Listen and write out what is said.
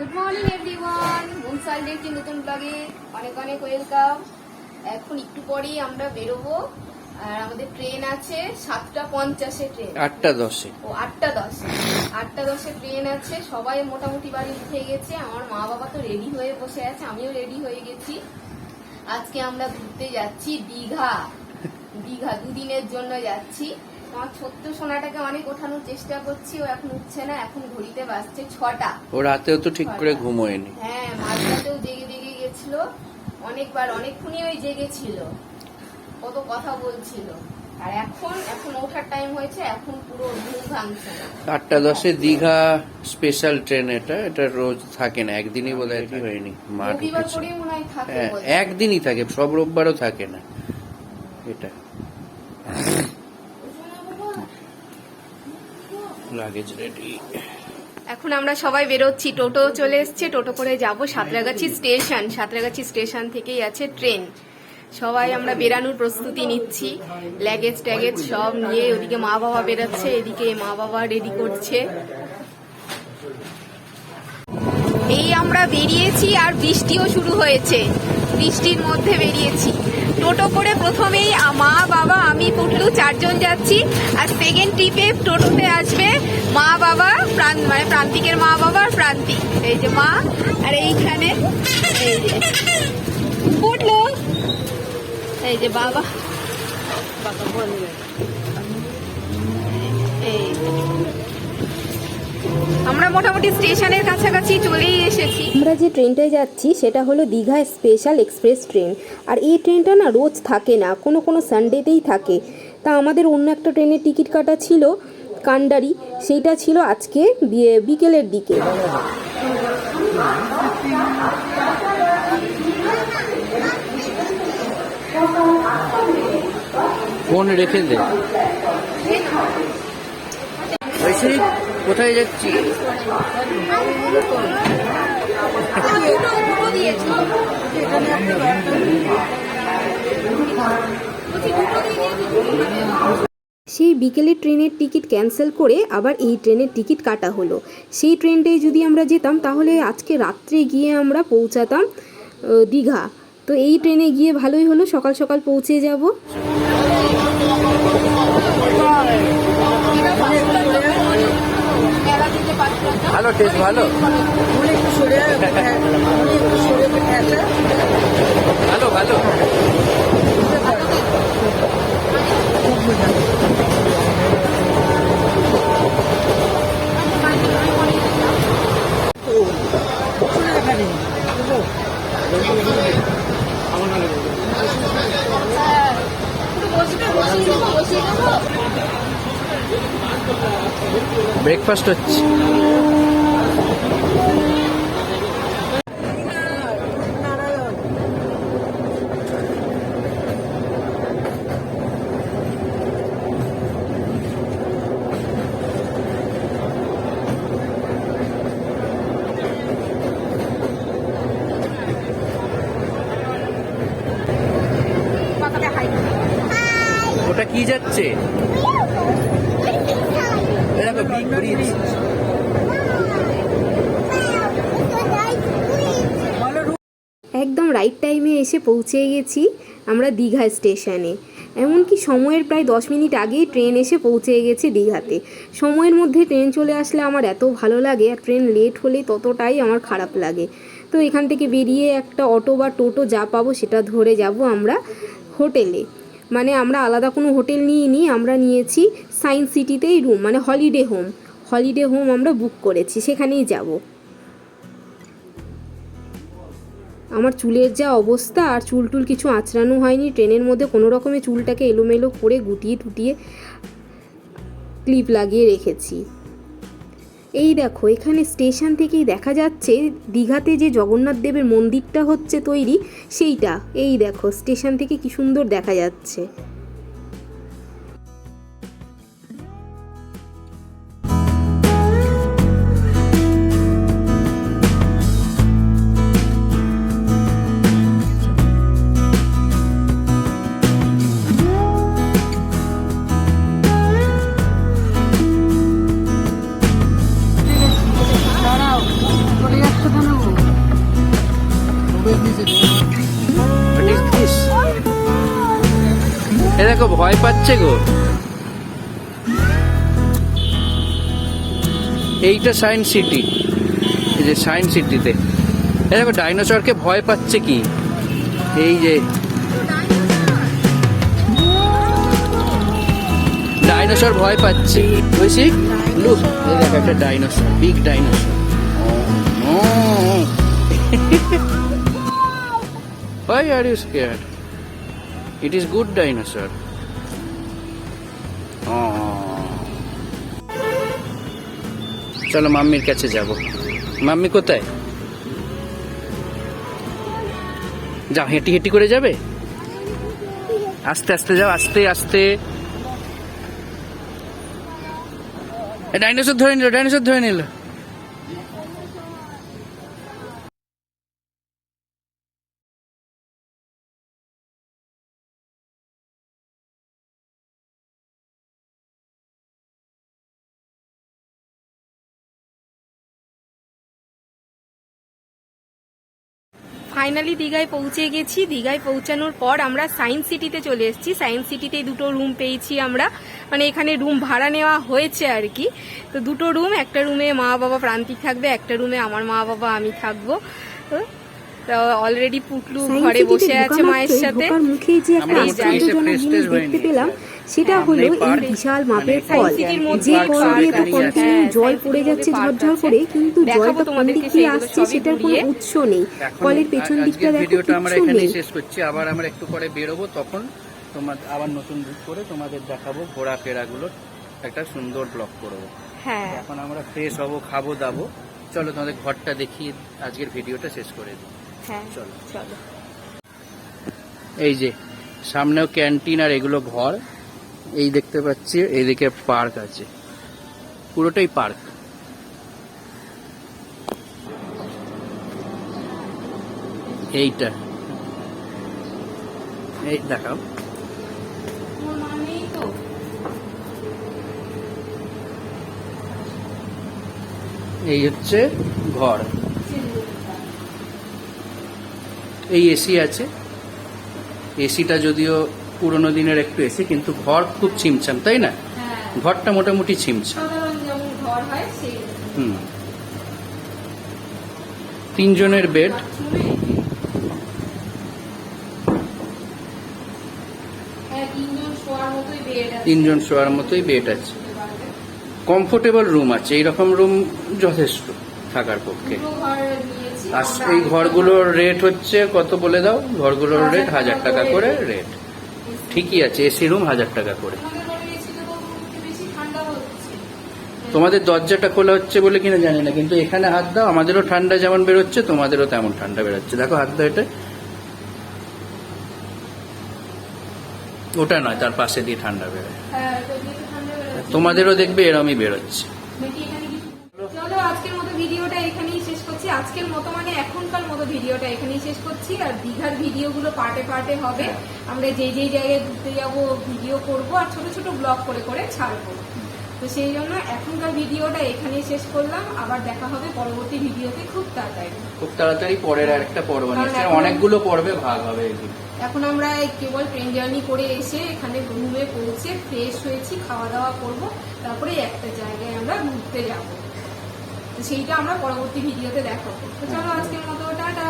Good morning everyone মুনসাল কি নতুন ব্লগে অনেক অনেক ওয়েলকাম এখন একটু পরেই আমরা বেরোবো। আর আমাদের ট্রেন আছে সাতটা পঞ্চাশে ট্রেন আটটা দশে। ও আটটা দশে। আটটা দশে ট্রেন আছে। সবাই মোটামুটি বাড়ি উঠে গেছে। আমার মা বাবা তো রেডি হয়ে বসে আছে। আমিও রেডি হয়ে গেছি। আজকে আমরা ঘুরতে যাচ্ছি দীঘা। দীঘা দুদিনের জন্য যাচ্ছি। আমার ছোট্ট সোনাটাকে অনেক ওঠানোর চেষ্টা করছি ও এখন উঠছে না এখন ঘড়িতে বাজছে ছটা। ও রাতেও তো ঠিক করে ঘুমোয়নি। হ্যাঁ মাঝরাতেও জেগে জেগে গেছিল অনেকবার অনেকক্ষণই ওই জেগেছিল কত কথা বলছিল। আর এখন এখন ওঠার টাইম হয়েছে এখন পুরো ঘুম ভাঙছে। না আটটা দশে দীঘা স্পেশাল ট্রেন এটা এটা রোজ থাকে না একদিনই বোধ হয় হয়নি মা রবিবার ঢুকেছে। করেই মনে হয় থাকে হ্যাঁ। একদিনই থাকে সব রোববারও থাকে না। এটা। এখন আমরা সবাই বেরোচ্ছি। টোটো চলে এসছে। টোটো করে যাব সাঁতরাগাছি স্টেশন। সাঁতরাগাছি স্টেশন থেকেই আছে ট্রেন। সবাই আমরা বেরানোর প্রস্তুতি নিচ্ছি। ল্যাগেজ ট্যাগেজ সব নিয়ে ওদিকে মা বাবা বেরোচ্ছে। এদিকে মা বাবা রেডি করছে। এই আমরা বেরিয়েছি আর বৃষ্টিও শুরু হয়েছে। বৃষ্টির মধ্যে বেরিয়েছি। টোটো করে প্রথমেই মা বাবা, আমি, পুটলু চারজন যাচ্ছি। আর সেকেন্ড ট্রিপে টোটোতে আসবে মা, বাবা, প্রাণ মানে প্রান্তিকের মা, বাবা, আর প্রান্তিক এই যে মা, আর এইখানে এই যে পুটলু। এই যে বাবা। এই যে। আমরা মোটামুটি স্টেশনের কাছাকাছি চলেই এসেছি। আমরা যে ট্রেনটায় যাচ্ছি সেটা হলো দীঘা স্পেশাল এক্সপ্রেস ট্রেন। আর এই ট্রেনটা না রোজ থাকে না কোনো কোনো সানডেতেই থাকে। তা আমাদের অন্য একটা ট্রেনের টিকিট কাটা ছিল কান্ডারি সেইটা ছিল আজকে বিকেলের দিকে। ফোন রেখে দে। ঐশী কোথায় যাচ্ছি? সেই বিকেলের ট্রেনের টিকিট ক্যান্সেল করে আবার এই ট্রেনের টিকিট কাটা হলো। সেই ট্রেনটায় যদি আমরা যেতাম, তাহলে আজকে রাত্রে গিয়ে আমরা পৌঁছাতাম দীঘা। তো এই ট্রেনে গিয়ে ভালোই হলো, সকাল সকাল পৌঁছে যাব। ভালো টেস্ট ভালো? ভালো ভালো। ব্রেকফাস্ট হচ্ছে। ব্রিজ একদম রাইট টাইমে এসে পৌঁছে গেছি আমরা দীঘা স্টেশনে। এমনকি সময়ের প্রায় দশ মিনিট আগেই ট্রেন এসে পৌঁছে গেছে দীঘাতে। সময়ের মধ্যে ট্রেন চলে আসলে আমার এত ভালো লাগে আর ট্রেন লেট হলে ততটাই আমার খারাপ লাগে। তো এখান থেকে বেরিয়ে একটা অটো বা টোটো যা পাবো সেটা ধরে যাব আমরা হোটেলে। মানে আমরা আলাদা কোনো হোটেল নিয়ে নিই আমরা নিয়েছি সায়েন্স সিটিতেই রুম মানে হলিডে হোম। হলিডে হোম আমরা বুক করেছি, সেখানেই যাব। আমার চুলের যা অবস্থা আর চুল টুল কিছু আঁচড়ানো হয়নি, ট্রেনের মধ্যে কোনো রকমে চুলটাকে এলোমেলো করে গুটিয়ে টুটিয়ে ক্লিপ লাগিয়ে রেখেছি। এই দেখো, এখানে স্টেশন থেকেই দেখা যাচ্ছে দীঘাতে যে জগন্নাথ দেবের মন্দিরটা হচ্ছে তৈরি, সেইটা। এই দেখো, স্টেশন থেকে কি সুন্দর দেখা যাচ্ছে। দেখো ভয় পাচ্ছে গো। এইটা সায়েন্স সিটি। এই যে সায়েন্স সিটিতে। এই দেখো ডাইনোসরকে ভয় পাচ্ছে কি? এই যে। ডাইনোসর ভয় পাচ্ছে। বুঝছি লুক এই দেখো একটা dinosaur big dinosaur. Why are you scared? It is good, dinosaur. Oh. চলো মাম্মির কাছে যাব। মাম্মি কোথায়? যাও, হেঁটি হেঁটি করে যাবে? আস্তে আস্তে যাও, আস্তে আস্তে। ডাইনোসর ধরে নিল ডাইনোসর ধরে নিল। ফাইনালি দীঘায় পৌঁছে গেছি। দীঘায় পৌঁছানোর পর আমরা সায়েন্স সিটিতে চলে এসেছি। সায়েন্স সিটিতে দুটো রুম পেয়েছি আমরা। মানে এখানে রুম ভাড়া নেওয়া হয়েছে আর কি। তো দুটো রুম একটা রুমে মা বাবা প্রান্তিক থাকবে একটা রুমে আমার মা বাবা আমি থাকব। তো অলরেডি পুটলু ঘরে বসে আছে মায়ের সাথে। মুখে যে একটা দেখতে পেলাম সেটা হলো এই বিশাল মানে মাপের কল মধ্যে যে কল দিয়ে তো কন্টিনিউ হ্যাঁ, জল পড়ে যাচ্ছে ঝরঝর করে কিন্তু দেখাবো জলটা কোন দিক দিয়ে আসছে সেটার কোনো উৎস নেই। এখন কলের পেছন দিকটা দেখো ভিডিওটা আমরা কিচ্ছু নেই। শেষ করছি। আবার আমরা একটু পরে বেরোবো তখন তোমার আবার নতুন বুক করে তোমাদের দেখাবো ঘোরাফেরাগুলো। একটা সুন্দর ব্লগ করব। হ্যাঁ। এখন আমরা ফ্রেশ হব খাব দাবো। চলো তোমাদের ঘরটা দেখিয়ে আজকের ভিডিওটা শেষ করে দিই। হ্যাঁ চলো। চলো। এই যে সামনেও ক্যান্টিন আর এগুলো ঘর। এই দেখতে পাচ্ছি এইদিকে পার্ক আছে। পুরোটাই পার্ক। এইটা। এই দেখাও। এই হচ্ছে ঘর। এই এসি আছে। এসিটা যদিও পুরোনো দিনের একটু এসি কিন্তু ঘর খুব ছিমছাম তাই না? হ্যাঁ। ঘরটা মোটামুটি ছিমছাম। হুম। তিনজনের বেড। হ্যাঁ তিনজন শোয়ার মতোই বেড আছে। কমফোর্টেবল রুম আছে এইরকম রুম যথেষ্ট থাকার পক্ষে। আর এই ঘরগুলোর রেট হচ্ছে কত বলে দাও? ঘরগুলোর রেট হাজার টাকা করে রেট। ঠিকই আছে এসি রুম হাজার টাকা করে। তোমাদের দরজাটা খোলা হচ্ছে বলে কিনা জানি না, কিন্তু এখানে হাত দাও, আমাদেরও ঠান্ডা যেমন বেরোচ্ছে, তোমাদেরও তেমন ঠান্ডা বেরোচ্ছে। দেখো হাত দাও এটা। ওটা নয়, তার পাশে দিয়ে ঠান্ডা বেরোয়। তোমাদেরও দেখবে এরমই বেরোচ্ছে। আজকের মতো মানে এখনকার মতো ভিডিওটা এখানেই শেষ করছি আর দীঘার ভিডিওগুলো পার্টে পার্টে হবে। আমরা যেই যেই জায়গায় ঘুরতে যাব ভিডিও করব আর ছোট ছোট ব্লগ করে করে ছাড়বো। তো সেই জন্য এখনকার ভিডিওটা এখানেই শেষ করলাম। আবার দেখা হবে পরবর্তী ভিডিওতে খুব তাড়াতাড়ি। খুব তাড়াতাড়ি পরের একটা পর্ব নিচ্ছে এখন- অনেকগুলো পর্বে ভাগ হবে এখন আমরা কেবল ট্রেন জার্নি করে এসে এখানে রুমে পৌঁছে ফ্রেশ হয়েছি খাওয়া দাওয়া করব তারপরে একটা জায়গায় আমরা ঘুরতে যাব। সেইটা আমরা পরবর্তী ভিডিওতে দেখো। তো চলো আজকের মতো টাটা।